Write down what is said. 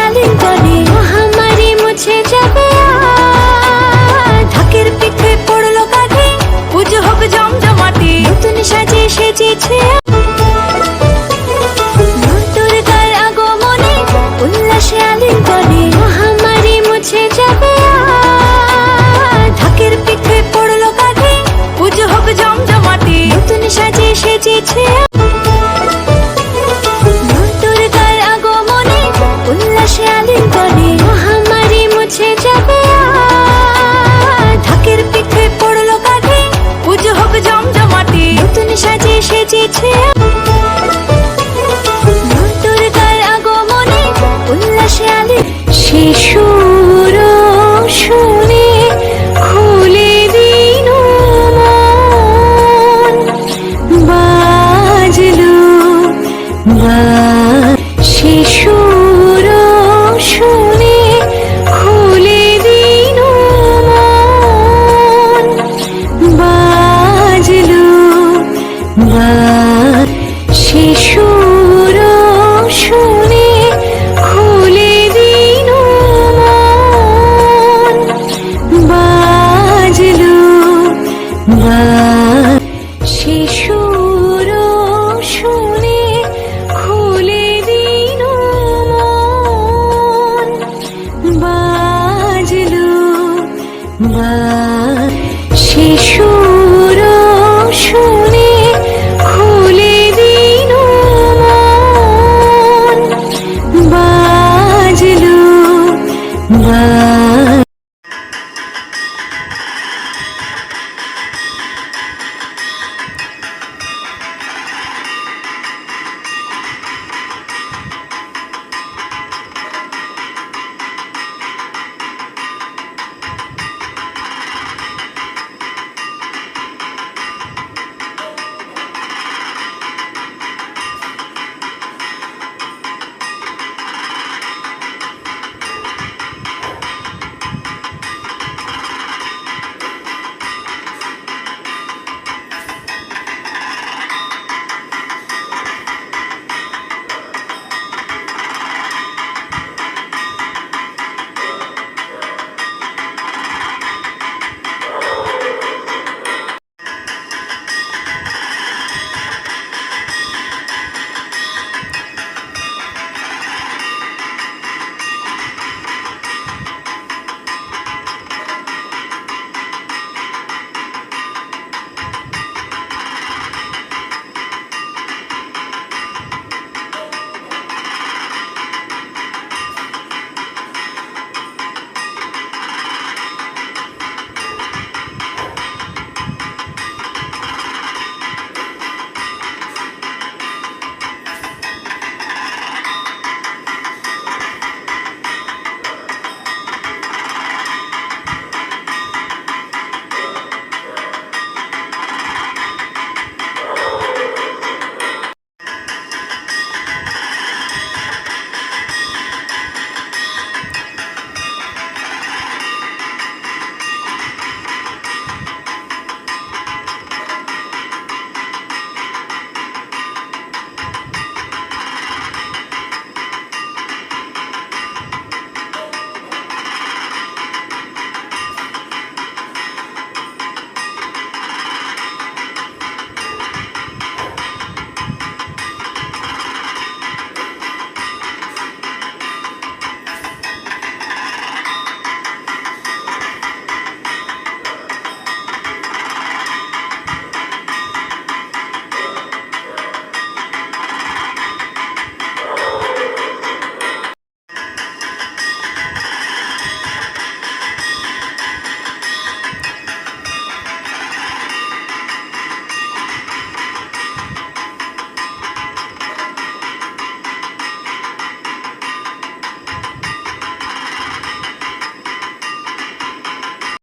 উল্লাসে আলিঙ্গনে মহামারী মুছে যাবে। বা শিশুর শুনে খুলে দিন বাজলো বা